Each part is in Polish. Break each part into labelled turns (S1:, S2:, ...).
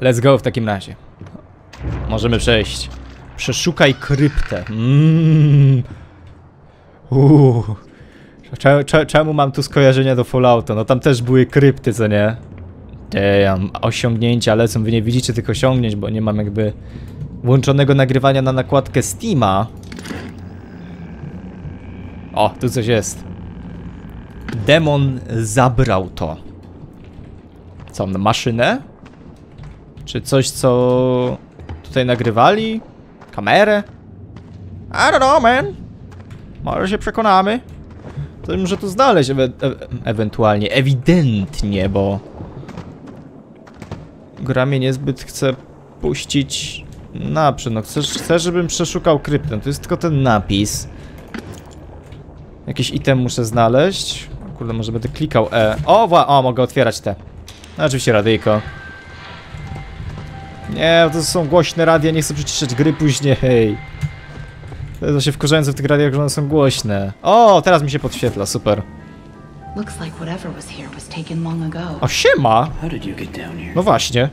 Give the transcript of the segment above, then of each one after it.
S1: Let's go w takim razie. Możemy przejść. Przeszukaj kryptę. Cze- Czemu mam tu skojarzenia do Fallouta? No tam też były krypty, co nie? Damn, osiągnięcia lecą. Wy nie widzicie tych osiągnięć, bo nie mam jakby włączonego nagrywania na nakładkę Steama. O, tu coś jest. Demon zabrał to. Co, maszynę? Czy coś, co tutaj nagrywali? Kamerę? I don't know, man. Może się przekonamy. To muszę tu znaleźć e ewentualnie, ewidentnie, bo gra mnie niezbyt chce puścić naprzód. No chcesz, żebym przeszukał kryptę. To jest tylko ten napis. Jakiś item muszę znaleźć. Kurde, może będę klikał E. O, o, mogę otwierać te. No, oczywiście radyjko. Nie, to są głośne radia, nie chcę przyciszać gry później. To jest właśnie wkurzające w tych radiach, że one są głośne. O, teraz mi się podświetla, super.
S2: Looks like whatever was here was taken long ago.
S1: O, siema!
S3: How did you get down here?
S1: No właśnie.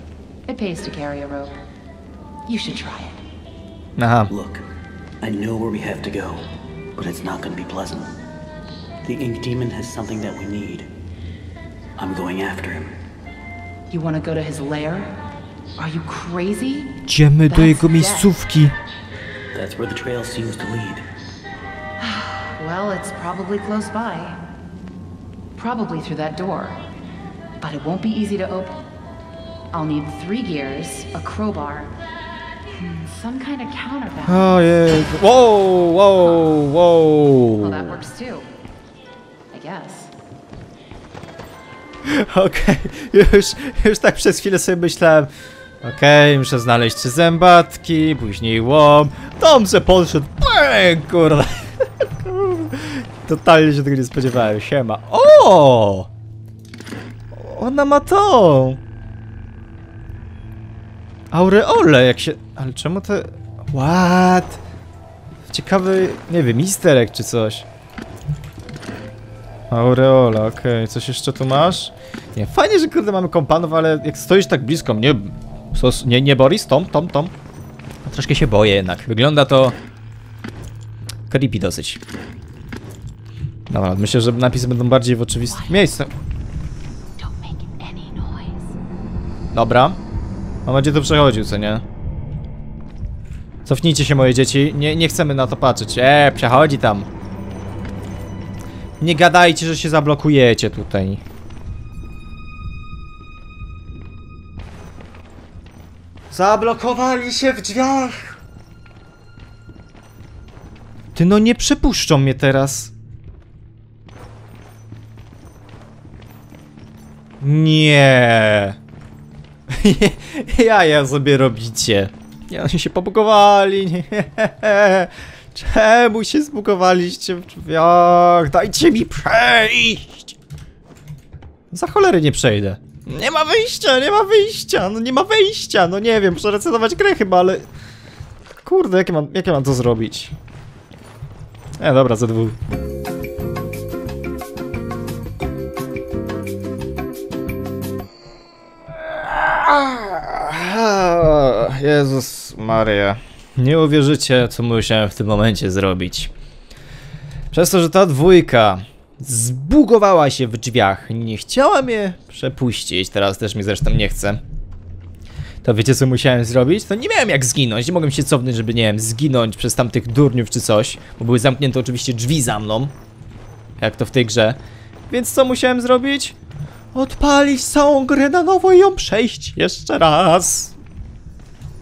S2: It pays to carry a rope. You should try it.
S1: Aha.
S3: Look, I know where we have to go, but it's not gonna be pleasant. The Ink Demon has something that we need. I'm going after him.
S2: You want to go to his lair? Are you crazy?
S1: Idziemy do jego miejscówki.
S3: That's where the trail seems to lead.
S2: Well, it's probably close by. Probably through that door. But it won't be easy to open. I'll need three gears, a crowbar, hmm, some kind of counterbalance.
S1: Oh, yeah. Whoa, whoa, whoa.
S2: Well, that works too. I guess.
S1: Okej, już, już tak przez chwilę sobie myślałem. Okej, muszę znaleźć zębatki, później łom. Se podszedł. Bang, kurde. Totalnie się tego nie spodziewałem. Siema. O! Ona ma tą. Aureole, jak się... Ale czemu to... What? Ciekawy, nie wiem, easter egg czy coś. Aureola, okej. Coś jeszcze tu masz? Nie, fajnie, że kurde mamy kompanów, ale jak stoisz tak blisko mnie... Sos, nie, nie Boris? Tom, Tom, Tom? Troszkę się boję jednak. Wygląda to... Creepy dosyć. Dobra, myślę, że napisy będą bardziej w oczywistych miejscach. Dobra. On będzie tu przechodził, co nie? Cofnijcie się, moje dzieci. Nie, nie chcemy na to patrzeć. Eee, przechodzi tam. Nie gadajcie, że się zablokujecie tutaj. Zablokowali się w drzwiach. Ty no nie przepuszczą mnie teraz. Nie. Jaja sobie robicie. Nie, oni się pobugowali. Nie. Czemu się zbugowaliście w drzwiach? Dajcie mi przejść! Za cholery nie przejdę. Nie ma wyjścia, nie ma wyjścia, no nie ma wyjścia, no nie wiem, muszę resetować grę chyba, ale... Kurde, jakie mam, jakie mam to zrobić? E, dobra, ze dwóch. Jezus Maria. Nie uwierzycie, co musiałem w tym momencie zrobić. Przez to, że ta dwójka zbugowała się w drzwiach, nie chciała mnie przepuścić, teraz też mi zresztą nie chce. To wiecie co musiałem zrobić? To nie miałem jak zginąć, nie mogłem się cofnąć, żeby nie wiem, zginąć przez tamtych durniów czy coś, bo były zamknięte oczywiście drzwi za mną. Jak to w tej grze. Więc co musiałem zrobić? Odpalić całą grę na nowo i ją przejść jeszcze raz.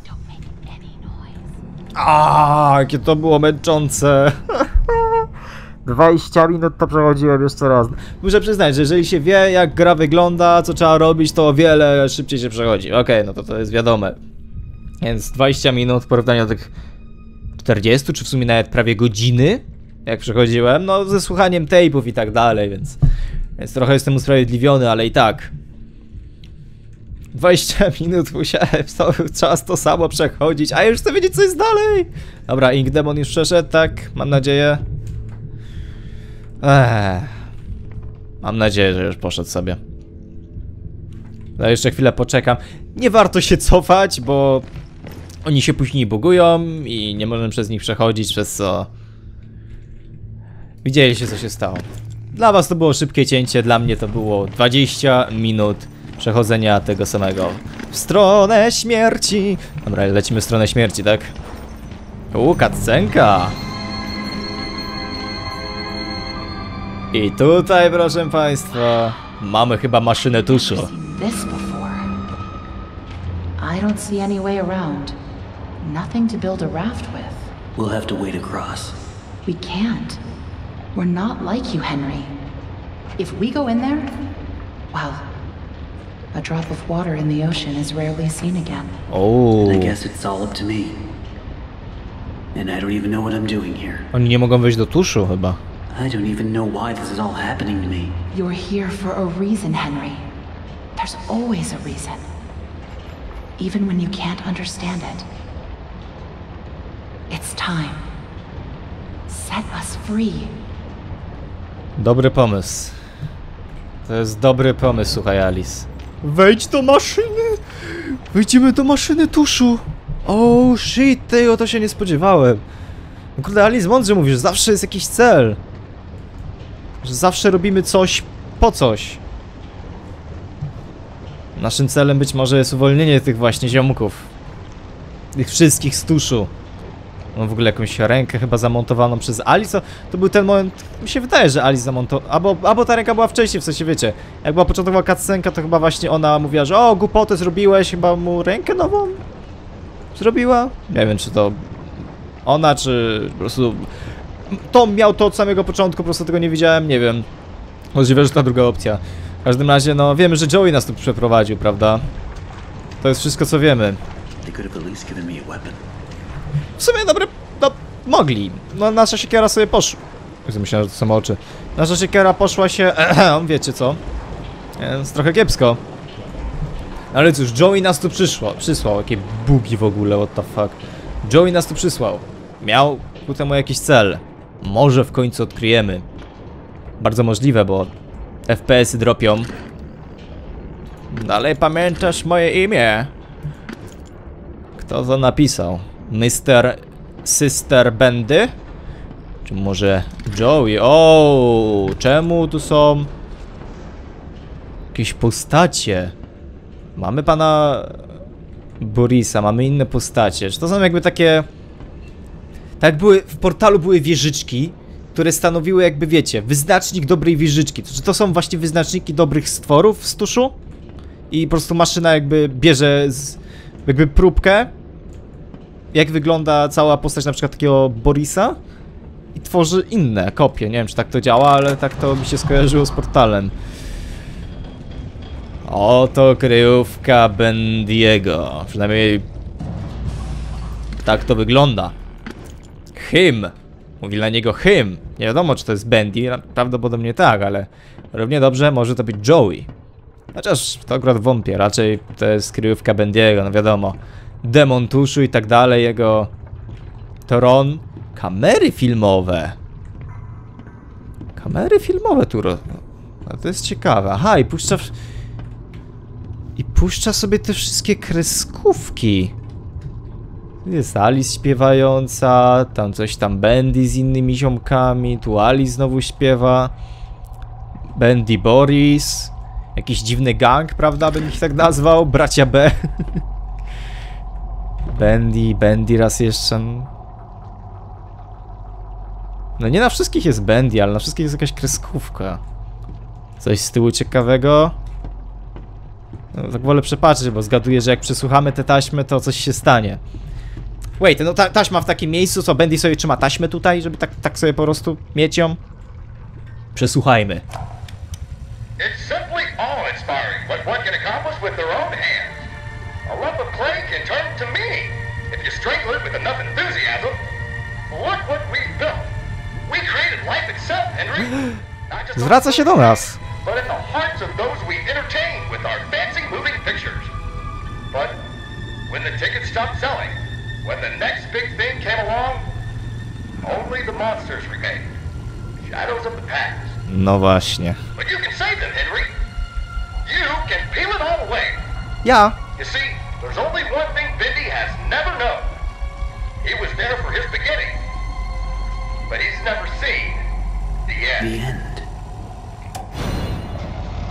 S2: Don't make any noise.
S1: A, jakie to było męczące. 20 minut to przechodziłem jeszcze raz. Muszę przyznać, że jeżeli się wie, jak gra wygląda, co trzeba robić, to o wiele szybciej się przechodzi. Okej, no to to jest wiadome. Więc 20 minut w porównaniu do tych 40, czy w sumie nawet prawie godziny, jak przechodziłem, no ze słuchaniem tape'ów i tak dalej, więc, więc trochę jestem usprawiedliwiony, ale i tak. 20 minut musiałem cały czas to samo przechodzić, a już chcę wiedzieć co jest dalej. Dobra, Ink Demon już przeszedł, tak? Mam nadzieję. Eee. Mam nadzieję, że już poszedł sobie. No jeszcze chwilę poczekam. Nie warto się cofać, bo oni się później bugują i nie możemy przez nich przechodzić, przez co... Widzieliście co się stało. Dla was to było szybkie cięcie, dla mnie to było 20 minut przechodzenia tego samego. W stronę śmierci! Dobra, lecimy w stronę śmierci, tak? U, cutscenka! I tutaj, proszę państwa, mamy chyba maszynę tuszu.
S2: I don't see any way around. Nothing to build a raft with.
S3: We'll have to wade across.
S2: We can't. We're not like you, Henry. If we go in there, well, a drop of water in the ocean is rarely seen again.
S1: O,
S3: I guess it's all up to me. And I don't even know what I'm doing here.
S1: oni nie mogą wejść do tuszu chyba.
S3: I don't even know why this is all happening to me.
S2: You're here for a reason, Henry. There's always a reason. Even when you can't understand it. It's time. Set us free.
S1: Dobry pomysł. To jest dobry pomysł, słuchaj Alice. Wejdź do maszyny! Wejdziemy do maszyny tuszu! Oh shit, tego to się nie spodziewałem. No kurde, Alice mądrze mówi, że zawsze jest jakiś cel. Że zawsze robimy coś po coś. Naszym celem być może jest uwolnienie tych właśnie ziomków. Tych wszystkich z tuszu. Mam w ogóle jakąś rękę chyba zamontowaną przez Alice. To, był ten moment, mi się wydaje, że Alice zamontowała. Albo, albo ta ręka była wcześniej, w sensie wiecie. Jak była początkowa cutscenka, to chyba właśnie ona mówiła, że o, głupotę zrobiłeś, chyba mu rękę nową zrobiła. Nie wiem, czy to ona, czy po prostu Tom miał to od samego początku, po prostu tego nie widziałem, nie wiem. Możliwe, że ta druga opcja. W każdym razie, no wiemy, że Joey nas tu przeprowadził, prawda? To jest wszystko, co wiemy. W sumie dobre, no mogli. No nasza siekiera sobie poszła. Myślałem, że to są oczy. Nasza siekiera poszła się, wiecie co? Jest trochę kiepsko. Ale cóż, Joey nas tu przyszło, przysłał. Jakie bugi w ogóle, what the fuck. Joey nas tu przysłał. Miał ku temu jakiś cel. Może w końcu odkryjemy. Bardzo możliwe, bo FPS-y dropią. Dalej pamiętasz moje imię? Kto to napisał? Mr. Sister Bendy? Czy może Joey? O, czemu tu są jakieś postacie? Mamy pana Borisa, mamy inne postacie. Czy to są jakby takie... Tak były, w portalu były wieżyczki, które stanowiły jakby, wiecie, wyznacznik dobrej wieżyczki. Czy to są właśnie wyznaczniki dobrych stworów z tuszu? I po prostu maszyna jakby bierze z, jakby próbkę jak wygląda cała postać na przykład takiego Borisa i tworzy inne kopie. Nie wiem, czy tak to działa, ale tak to mi się skojarzyło z portalem. Oto kryjówka Bendiego. Przynajmniej tak to wygląda. Hym. Mówi na niego hym. Nie wiadomo, czy to jest Bendy. Prawdopodobnie tak, ale równie dobrze może to być Joey. Chociaż to akurat wątpię. Raczej to jest kryjówka Bendiego, no wiadomo demon tuszu i tak dalej, jego tron, kamery filmowe. Kamery filmowe tu ro... A to jest ciekawe. Aha, i puszcza... w- I puszcza sobie te wszystkie kreskówki. Jest Alice śpiewająca, tam coś tam Bendy z innymi ziomkami, tu Alice znowu śpiewa. Bendy Boris. Jakiś dziwny gang, prawda, bym ich tak nazwał? Bracia B. Bendy, Bendy raz jeszcze. No nie na wszystkich jest Bendy, ale na wszystkich jest jakaś kreskówka. Coś z tyłu ciekawego? No, tak wolę przepatrzeć, bo zgaduję, że jak przesłuchamy te taśmy, to coś się stanie. Wait, no ta taśma w takim miejscu, co Bendy sobie trzyma taśmę tutaj, żeby tak, tak sobie po prostu mieć ją? Przesłuchajmy.
S4: It's simply awe-inspiring what one can accomplish with their own hands. A lump of clay can turn to meaning if you strangle it with enough enthusiasm. Look what we've built. We created life itself, Henry.
S1: Zwraca się do nas.
S4: but in the hearts of those we entertain with our fancy moving pictures. But when the tickets stopped selling, when the next big thing came along, only the monsters remained. Shadows of the past.
S1: No właśnie.
S4: But you can save them, Henry. You can peel it all away.
S1: Yeah.
S4: You see, there's only one thing Bendy has never known. He was there for his beginning, but he's never seen the end.
S3: The
S4: end.
S3: end.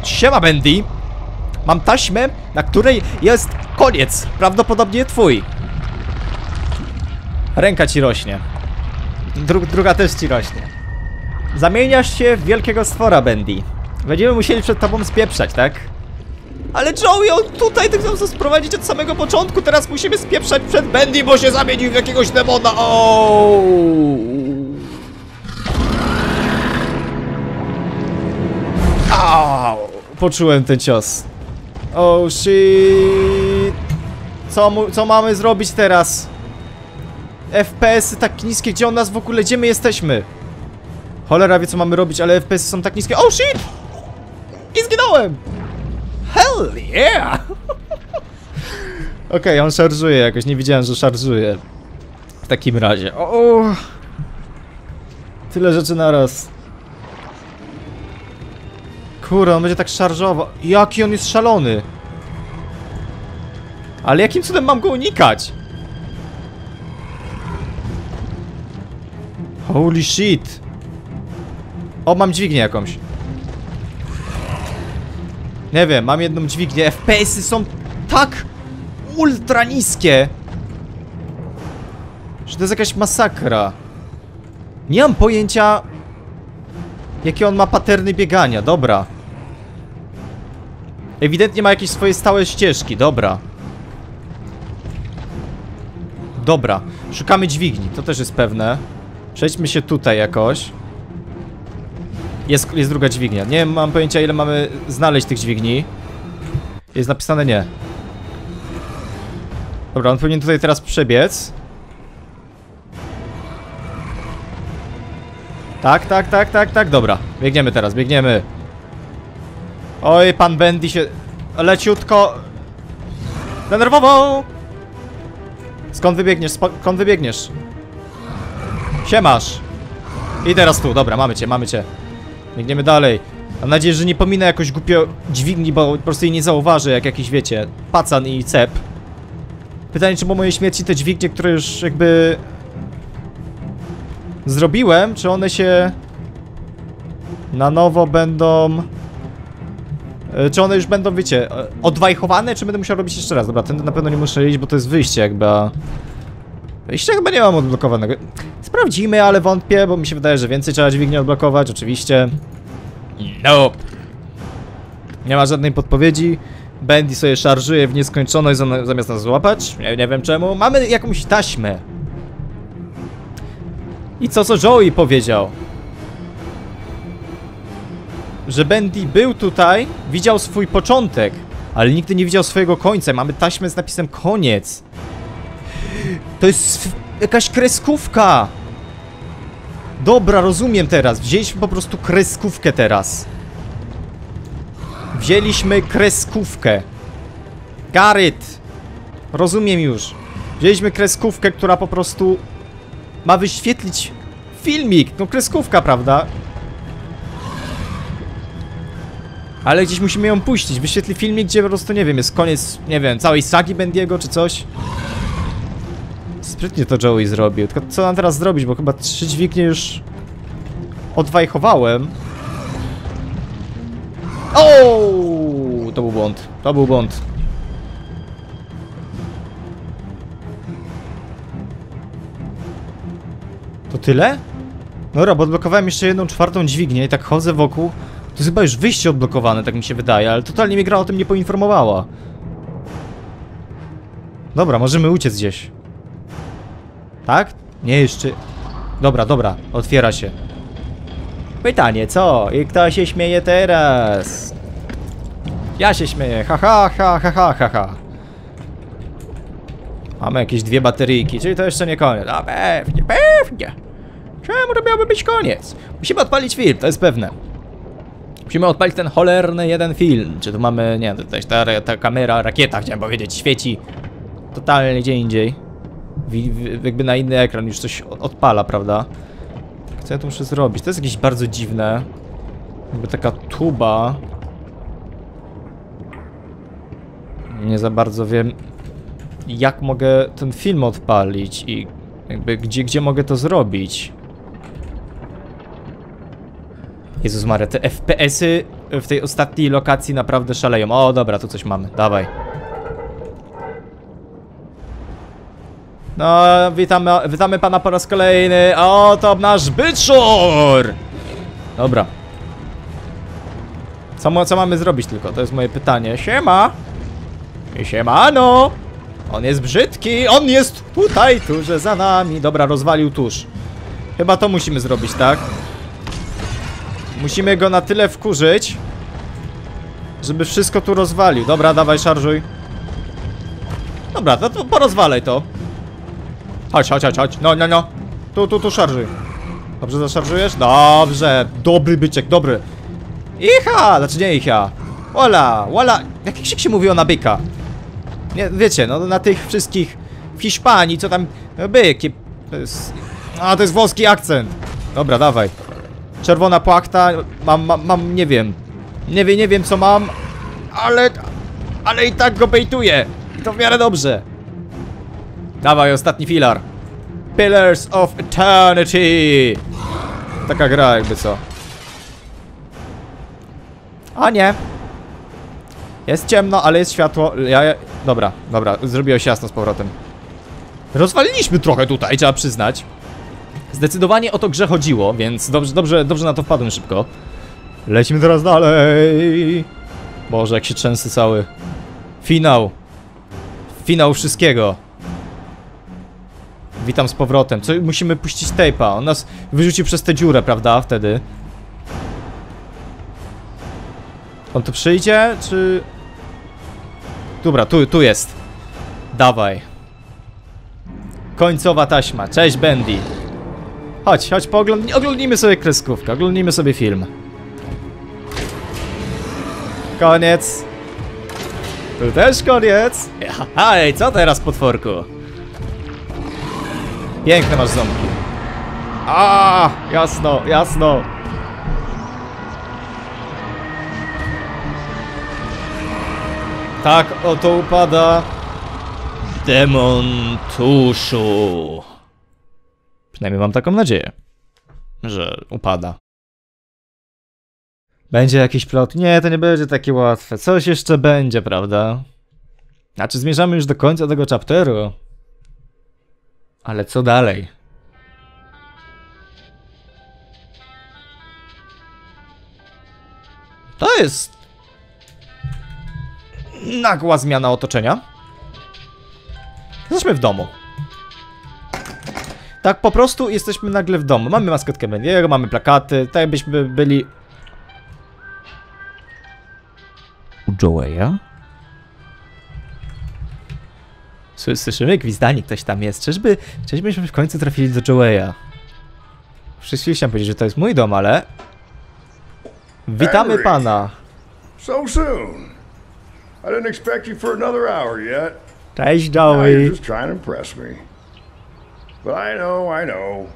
S1: Siema, Bendy. Mam taśmę, na której jest koniec. Prawdopodobnie twój. Ręka ci rośnie. Dru druga też ci rośnie. Zamieniasz się w wielkiego stwora, Bendy. Będziemy musieli przed tobą spieprzać, tak? Ale Joey, on tutaj tak chciał nas sprowadzić od samego początku. Teraz musimy spieprzać przed Bendy, bo się zamienił w jakiegoś demona. O! Au! Poczułem ten cios. Oh shit! Co, co mamy zrobić teraz? FPS-y tak niskie, gdzie on nas w ogóle, gdzie my jesteśmy? Cholera wie co mamy robić, ale FPS-y są tak niskie. Oh shit! I zginąłem! Hell yeah! Okej, on szarżuje jakoś, nie widziałem, że szarżuje. W takim razie. O, o. Tyle rzeczy naraz. Kurde, on będzie tak szarżował. Jaki on jest szalony. Ale jakim cudem mam go unikać? Holy shit. O, mam dźwignię jakąś. Nie wiem, mam jedną dźwignię. FPS-y są tak ultra niskie, że to jest jakaś masakra. Nie mam pojęcia, jakie on ma paterny biegania. Dobra. Ewidentnie ma jakieś swoje stałe ścieżki. Dobra. Dobra. Szukamy dźwigni. To też jest pewne. Przejdźmy się tutaj jakoś. Jest, jest druga dźwignia. Nie mam pojęcia ile mamy znaleźć tych dźwigni. Jest napisane nie. Dobra, on powinien tutaj teraz przebiec. Tak, tak, tak, tak, tak, dobra. Biegniemy teraz, biegniemy. Oj, pan Bendy się leciutko denerwował. Skąd wybiegniesz? Skąd wybiegniesz? Siemasz. I teraz tu, dobra, mamy cię, mamy cię. Biegniemy dalej. Mam nadzieję, że nie pominę jakoś głupio dźwigni, bo po prostu jej nie zauważę, jak jakiś, wiecie, pacan i cep. Pytanie, czy po mojej śmierci te dźwignie, które już jakby... Zrobiłem, czy one się... Na nowo będą... E, Czy one już będą, wiecie, e, odwajchowane, czy będę musiał robić jeszcze raz? Dobra, ten na pewno nie muszę iść, bo to jest wyjście jakby, a... Wyjście chyba nie mam odblokowanego. Sprawdzimy, ale wątpię, bo mi się wydaje, że więcej trzeba dźwigni odblokować, oczywiście. Nope. Nie ma żadnej podpowiedzi. Bendy sobie szarżuje w nieskończoność zam- zamiast nas złapać. Nie, nie wiem czemu. Mamy jakąś taśmę. I co, co Joey powiedział? Że Bendy był tutaj, widział swój początek, ale nigdy nie widział swojego końca. Mamy taśmę z napisem koniec. To jest jakaś kreskówka. Dobra, rozumiem teraz. Wzięliśmy po prostu kreskówkę teraz. Wzięliśmy kreskówkę. Garyt. Rozumiem już. Wzięliśmy kreskówkę, która po prostu ma wyświetlić filmik. No kreskówka, prawda? Ale gdzieś musimy ją puścić. Wyświetli filmik, gdzie po prostu, nie wiem, jest koniec, nie wiem, całej sagi Bendiego czy coś. Sprytnie to Joey zrobił. Tylko co mam teraz zrobić, bo chyba trzy dźwignie już odwajchowałem. O! To był błąd. To był błąd. To tyle? Dobra, bo odblokowałem jeszcze jedną czwartą dźwignię i tak chodzę wokół. To jest chyba już wyjście odblokowane, tak mi się wydaje, ale totalnie mnie gra o tym nie poinformowała. Dobra, możemy uciec gdzieś. Tak? Nie jeszcze. Dobra, dobra, otwiera się. Pytanie, co? I kto się śmieje teraz? Ja się śmieję, ha ha ha ha ha ha ha. Mamy jakieś dwie bateryjki, czyli to jeszcze nie koniec. A pewnie, pewnie. Czemu to miałby być koniec? Musimy odpalić film, to jest pewne. Musimy odpalić ten cholerny jeden film. Czy tu mamy, nie, tutaj ta, ta kamera, rakieta, chciałem powiedzieć, świeci totalnie gdzie indziej. Jakby na inny ekran już coś odpala, prawda? Co ja tu muszę zrobić? To jest jakieś bardzo dziwne. Jakby taka tuba. Nie za bardzo wiem, jak mogę ten film odpalić i jakby gdzie, gdzie mogę to zrobić. Jezus Maria, te FPS-y w tej ostatniej lokacji naprawdę szaleją. O, dobra, tu coś mamy, dawaj. No, witamy, witamy pana po raz kolejny. O, to nasz byczur! Dobra. Co, co mamy zrobić tylko? To jest moje pytanie. Siema! I siemano! On jest brzydki, on jest tutaj, tuże za nami. Dobra, rozwalił tusz. Chyba to musimy zrobić, tak? Musimy go na tyle wkurzyć, żeby wszystko tu rozwalił. Dobra, dawaj, szarżuj. Dobra, to, to porozwalaj to. Chodź, chodź, chodź, chodź. No, no, no. Tu, tu, tu szarżuj. Dobrze zaszarżujesz? Dobrze. Dobry byczek, dobry. Icha! Znaczy nie icha. Wola, wola. Jak się, mówiło na byka? Nie, wiecie, no na tych wszystkich w Hiszpanii, co tam byk. i- To jest... A, to jest włoski akcent. Dobra, dawaj. Czerwona płachta, mam, mam, mam, nie wiem. Nie wiem, nie wiem co mam, ale... Ale i tak go bejtuję. I to w miarę dobrze. Dawaj, ostatni filar. Pillars of Eternity. Taka gra jakby co. A nie. Jest ciemno, ale jest światło. Ja, ja... Dobra, dobra, zrobiło się jasno z powrotem. Rozwaliliśmy trochę tutaj, trzeba przyznać. Zdecydowanie o to grze chodziło, więc dobrze, dobrze, dobrze na to wpadłem szybko. Lecimy teraz dalej. Boże, jak się trzęsy cały. Finał. Finał wszystkiego. Witam z powrotem. Co, musimy puścić tape'a. On nas wyrzuci przez tę dziurę, prawda? Wtedy. On tu przyjdzie, czy... Dobra, tu, tu jest. Dawaj. Końcowa taśma. Cześć, Bendy. Chodź, chodź, pooglądnij, oglądnijmy sobie kreskówkę, oglądnijmy sobie film. Koniec. Tu też koniec. Hej, co teraz, potworku? Piękne masz ząbki. A, jasno, jasno. Tak oto upada demon tuszu. Przynajmniej mam taką nadzieję, że upada. Będzie jakiś plot? Nie, to nie będzie takie łatwe. Coś jeszcze będzie, prawda? Znaczy zmierzamy już do końca tego chapteru. Ale co dalej? To jest nagła zmiana otoczenia. Jesteśmy w domu. Tak po prostu jesteśmy nagle w domu. Mamy maskotkę Bendiego, mamy plakaty, tak jakbyśmy byli... U Joeya? Słyszymy gwizdanie, ktoś tam jest. Czyżby, czyżbyśmy w końcu trafili do Joeya? Wszyscy chciałem powiedzieć, że to jest mój dom, ale... Witamy pana.
S5: So soon. I didn't expect you for another hour yet.
S1: Cześć Joey.
S5: just trying to impress me. But I know, I know.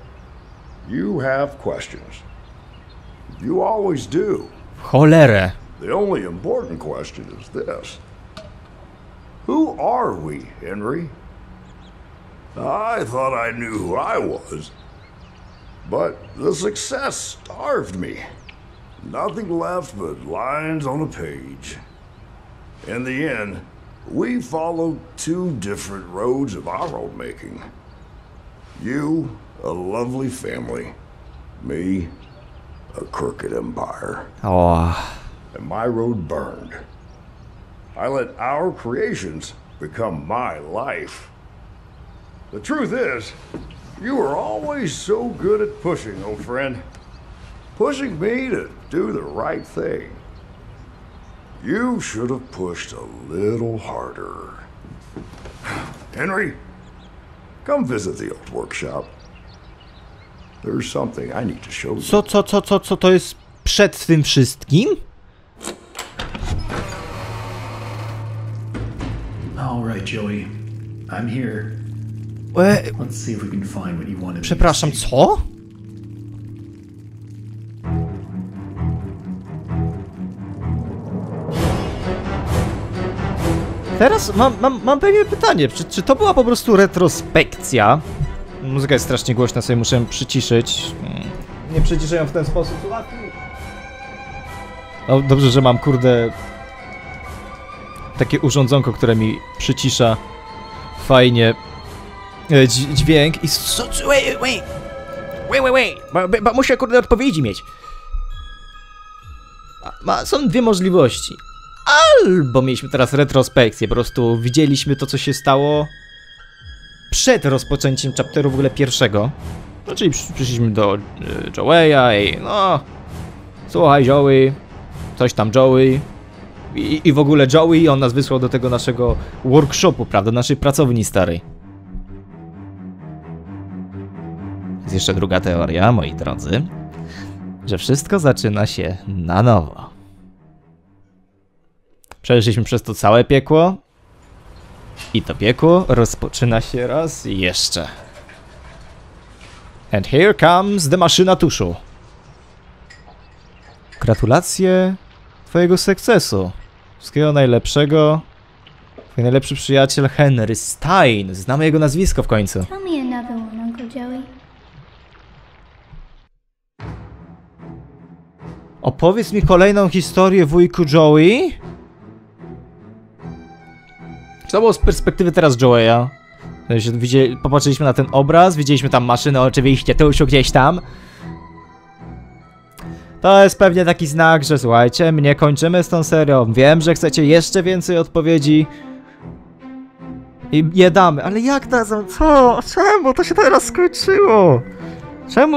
S5: You have questions. You always do.
S1: Cholerę.
S5: The only important question is this Who are we, Henry? I thought I knew who I was. But the success starved me. Nothing left but lines on a page. In the end, we followed two different roads of our own making. You, a lovely family. Me, a crooked empire
S1: O,
S5: and my road burned. I let our creations become my life. The truth is, you were always so good at pushing, old friend. Pushing me to do the right thing. You should have pushed a little harder. Henry, come visit the old workshop. There's something I need to show you.
S1: co, co, co, co, co to jest przed tym wszystkim?
S6: All right, Joey. I'm here.
S1: E,
S6: Let's see if we can find what you wanted.
S1: przepraszam, co? Teraz mam, mam, mam pewnie pytanie, czy, czy to była po prostu retrospekcja? Muzyka jest strasznie głośna, sobie muszę przyciszyć. Mm, Nie przyciszę ją w ten sposób. No, dobrze, że mam kurde takie urządzonko, które mi przycisza fajnie e, dź- dźwięk i wait, wait, wait, wait, bo, bo, muszę kurde odpowiedzi mieć. Ma, są dwie możliwości. Albo mieliśmy teraz retrospekcję, po prostu widzieliśmy to, co się stało przed rozpoczęciem chapteru w ogóle pierwszego. No, czyli przy- przyszliśmy do y, Joeya i no... Słuchaj Joey, coś tam Joey. I, I w ogóle Joey, on nas wysłał do tego naszego workshopu, prawda, naszej pracowni starej. Jest jeszcze druga teoria, moi drodzy, że wszystko zaczyna się na nowo. Przeszliśmy przez to całe piekło i to piekło rozpoczyna się raz jeszcze. And here comes the maszyna tuszu. Gratulacje twojego sukcesu. Wszystkiego najlepszego. Twój najlepszy przyjaciel Henry Stein. Znamy jego nazwisko w końcu.
S7: Tell me another one, Uncle Joey.
S1: Opowiedz mi kolejną historię, wujku Joey. Co było z perspektywy teraz Joeya? Widzieli, popatrzyliśmy na ten obraz, widzieliśmy tam maszynę oczywiście, tusiu gdzieś tam. To jest pewnie taki znak, że słuchajcie, mnie kończymy z tą serią. Wiem, że chcecie jeszcze więcej odpowiedzi. I je damy, ale jak na co? Czemu to się teraz skończyło? Czemu,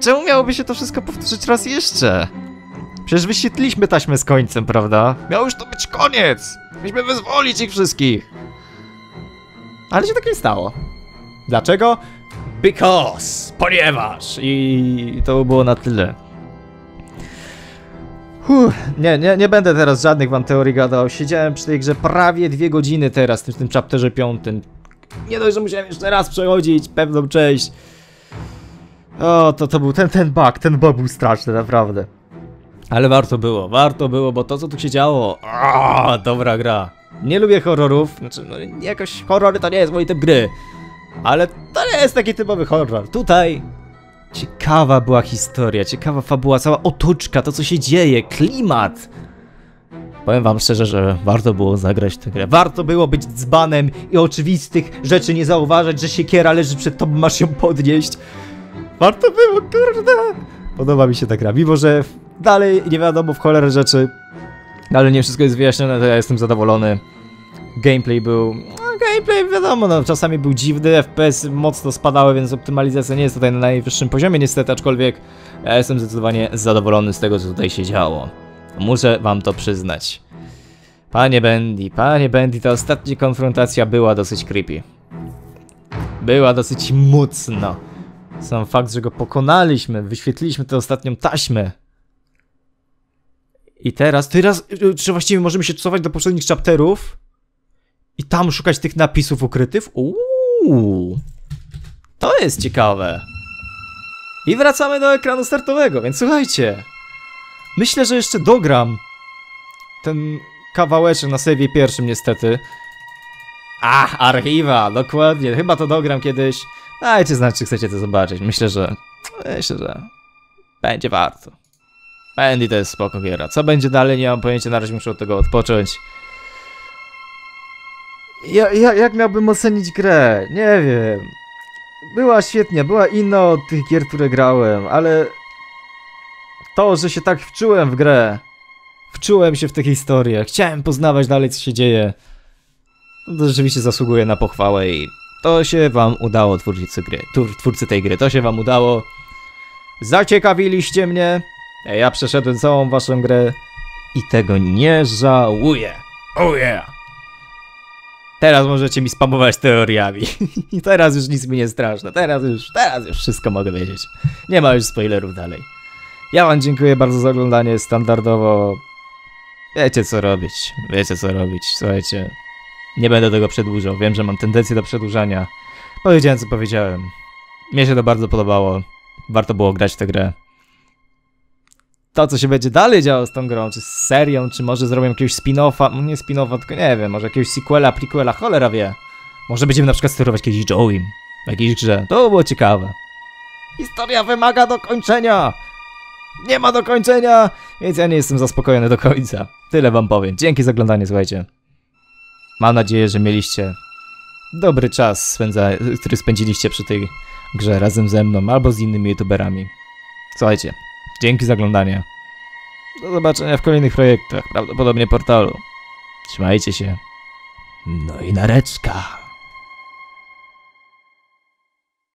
S1: czemu miałoby się to wszystko powtórzyć raz jeszcze? Przecież wyświetliliśmy taśmę z końcem, prawda? Miał już to być koniec! Mieliśmy wyzwolić ich wszystkich! Ale się tak nie stało. Dlaczego? Because! Ponieważ! I to było na tyle. Huh, nie, nie, nie będę teraz żadnych wam teorii gadał. Siedziałem przy tej grze prawie dwie godziny teraz, w tym chapterze piątym. Nie dość, że musiałem jeszcze raz przechodzić pewną część. O, to, to był ten, ten bug, ten bug był straszny, naprawdę. Ale warto było, warto było, bo to co tu się działo, aaa, dobra gra. Nie lubię horrorów, znaczy no, jakoś horrory to nie jest mój typ gry. Ale to nie jest taki typowy horror. Tutaj ciekawa była historia, ciekawa fabuła, cała otoczka, to co się dzieje, klimat. Powiem wam szczerze, że warto było zagrać tę grę. Warto było być dzbanem i oczywistych rzeczy nie zauważać, że siekiera leży przed tobą, masz ją podnieść. Warto było, kurde. Podoba mi się ta gra, mimo że dalej nie wiadomo w cholerę rzeczy, ale nie wszystko jest wyjaśnione, to ja jestem zadowolony. Gameplay był... No, gameplay wiadomo, no, czasami był dziwny, FPS mocno spadały, więc optymalizacja nie jest tutaj na najwyższym poziomie niestety, aczkolwiek ja jestem zdecydowanie zadowolony z tego, co tutaj się działo. Muszę wam to przyznać. Panie Bendy, panie Bendy, ta ostatnia konfrontacja była dosyć creepy. Była dosyć mocna. Sam fakt, że go pokonaliśmy, wyświetliliśmy tę ostatnią taśmę. I teraz, teraz, y, czy właściwie możemy się cofać do poprzednich chapterów i tam szukać tych napisów ukrytych? Uuu, to jest ciekawe. I wracamy do ekranu startowego, więc słuchajcie. Myślę, że jeszcze dogram ten kawałeczek na save pierwszym niestety. Ach, archiwa, dokładnie. Chyba to dogram kiedyś. Dajcie znać, czy chcecie to zobaczyć. Myślę, że... Myślę, że... Będzie warto. Andy to jest spoko giera. Co będzie dalej, nie mam pojęcia, na razie muszę od tego odpocząć. Ja, ja, jak miałbym ocenić grę? Nie wiem. Była świetnie, była inna od tych gier, które grałem, ale... To, że się tak wczułem w grę. Wczułem się w tę historię. Chciałem poznawać dalej, co się dzieje. To rzeczywiście zasługuje na pochwałę i to się wam udało, twórcy gry. Twór, twórcy tej gry, to się wam udało. Zaciekawiliście mnie. Ja przeszedłem całą waszą grę i tego nie żałuję. Oh yeah! Teraz możecie mi spamować teoriami. I teraz już nic mi nie straszne. Teraz już, teraz już wszystko mogę wiedzieć. Nie ma już spoilerów dalej. Ja wam dziękuję bardzo za oglądanie. Standardowo wiecie co robić. Wiecie co robić. Słuchajcie, nie będę tego przedłużał. Wiem, że mam tendencję do przedłużania. Powiedziałem co powiedziałem. Mnie się to bardzo podobało. Warto było grać w tę grę. To, co się będzie dalej działo z tą grą, czy z serią, czy może zrobią jakiegoś spin-offa, no nie spin-offa, tylko nie wiem, może jakiegoś sequela, prequela, cholera wie. Może będziemy na przykład sterować kiedyś Joey'm w jakiejś grze, to by było ciekawe. Historia wymaga dokończenia! Nie ma dokończenia! Więc ja nie jestem zaspokojony do końca. Tyle wam powiem. Dzięki za oglądanie, słuchajcie. Mam nadzieję, że mieliście dobry czas, spędza, który spędziliście przy tej grze razem ze mną albo z innymi youtuberami. Słuchajcie, dzięki za oglądanie. Do zobaczenia w kolejnych projektach, prawdopodobnie portalu. Trzymajcie się. No i nareczka.